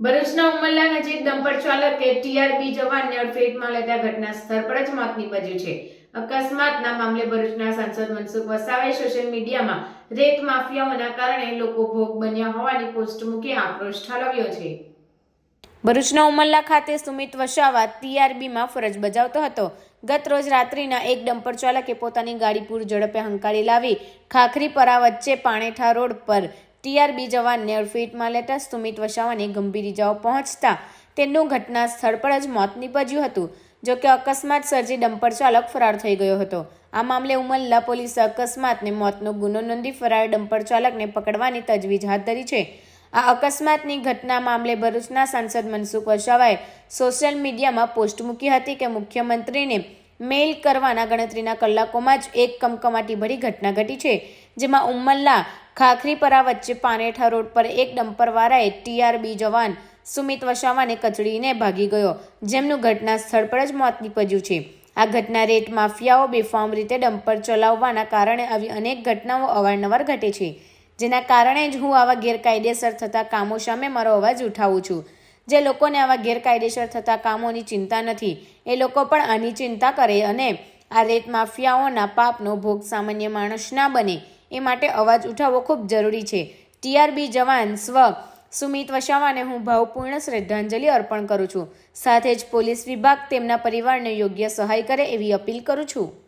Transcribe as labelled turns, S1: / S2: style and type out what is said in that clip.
S1: ભરૂચના ઉમરલા નજીક ડમ્પર ચાલકે ટીઆરબી જવાનને અડફેટમાં લેતા ઘટના સ્થળ પર જ મોત નીપજ્યું છે. અકસ્માતના મામલે ભરૂચના સાંસદ મનસુખ વસાવાએ સોશિયલ મીડિયામાં રેત માફિયાઓના કારણે લોકો ભોગ બન્યા હોવાની પોસ્ટ મૂકી આક્રોશ ઠાલવ્યો છે. ભરૂચના ઉમરલા ખાતે સુમિત વસાવા ટીઆરબીમાં ફરજ બજાવતો હતો. ગત રોજ રાત્રિના એક ડમ્પર ચાલકે પોતાની ગાડી પૂર ઝડપે હંકારી લાવી ખાખરીપરા વચ્ચે પાણેઠા રોડ પર ટીઆરબી જવાનને નેરફીટમાં લેતા સુમિત વસાવાને ગંભીર ઇજાઓ પહોંચતા તેમનું ઘટના સ્થળ પર જ મોત નીપજ્યું હતું, જો કે અકસ્માત સર્જી ડમ્પર ચાલક ફરાર થઈ ગયો હતો. આ મામલે ઉમલ્લા પોલીસે અકસ્માતને મોતનો ગુનો નોંધી ફરાર ડમ્પર ચાલકને પકડવાની તજવીજ હાથ ધરી છે. આ અકસ્માતની ઘટના મામલે ભરૂચના સાંસદ મનસુખ વસાવાએ સોશિયલ મીડિયામાં પોસ્ટ મૂકી હતી કે મુખ્યમંત્રીને મેઇલ કરવાના ગણતરીના કલાકોમાં જ એક કમકમાટી ભરી ઘટના ઘટી છે, જેમાં ઉમ્મલ્લા ખાખરીપરા વચ્ચે પાનેઠા રોડ પર એક ડમ્પરવાળાએ ટીઆરબી જવાન સુમિત વસાવાને કચડીને ભાગી ગયો, જેમનું ઘટના સ્થળ પર જ મોત નીપજ્યું છે. આ ઘટના રેટ માફિયાઓ બેફામ રીતે ડમ્પર ચલાવવાના કારણે આવી અનેક ઘટનાઓ અવારનવાર ઘટે છે, જેના કારણે જ હું આવા ગેરકાયદેસર થતા કામો સામે મારો અવાજ ઉઠાવું છું. જે લોકોને આવા ગેરકાયદેસર થતા કામોની ચિંતા નથી. એ લોકો પણ આની ચિંતા કરે અને આ રેત માફિયાઓના પાપનો ભોગ સામાન્ય માણસ ના બને. એ માટે અવાજ ઉઠાવવો ખૂબ જરૂરી છે. ટીઆરબી જવાન સ્વ સુમિત વસાવાને હું ભાવપૂર્ણ શ્રદ્ધાંજલિ અર્પણ કરું છું. સાથે જ પોલીસ વિભાગ તેમના પરિવારને યોગ્ય સહાય કરે એવી અપીલ કરું છું.